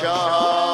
Shah.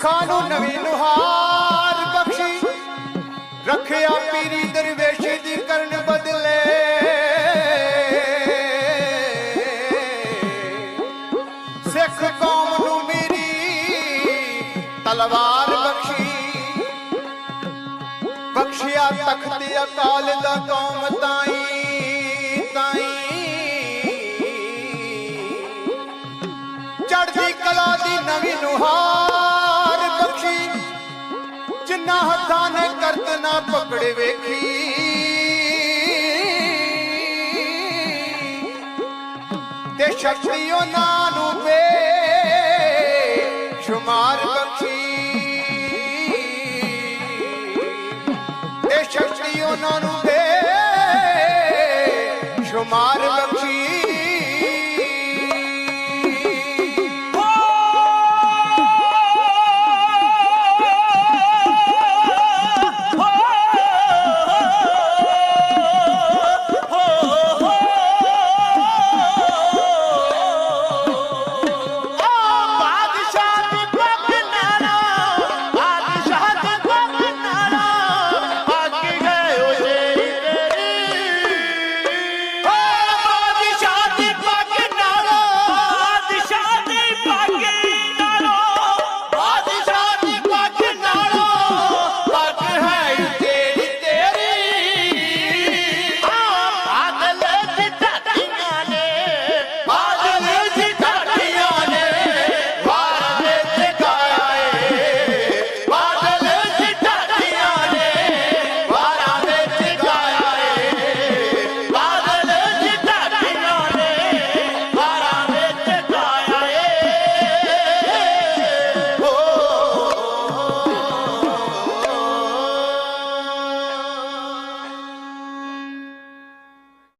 ਸਿੱਖਾਂ ਨੂੰ ਨਵੀਂ ਨੁਹਾਰ ਬਖਸ਼ੀ। ਰੱਖਿਆ ਪੀਰੀ ਦਰਵੇਸ਼ੀ ਦੀ ਕਰਨ ਬਦਲੇ। ਸਿੱਖ ਕੌਮ ਨੂੰ ਮੇਰੀ ਤਲਵਾਰ ਬਖਸ਼ੀ। ਬਖਸ਼ਿਆ ਤਖਤ ਅਕਾਲ ਦਾ ਕੌਮ ਤਾਈ ਤਾਈ। ਚੜ੍ਹਦੀ ਕਲਾ ਦੀ ਨਵੀਂ ਨੁਹਾਰ ਜਿਨ੍ਹਾਂ ਹੱਥਾਂ ਨੇ ਕਰਤ ਨਾ ਪਕੜ ਵੇਖੀ। ਤੇ ਸ਼ਕਤੀ ਉਹਨਾਂ ਨੂੰ ਬੇ ਸ਼ੁਮਾਰ ਬਖਸ਼ੀ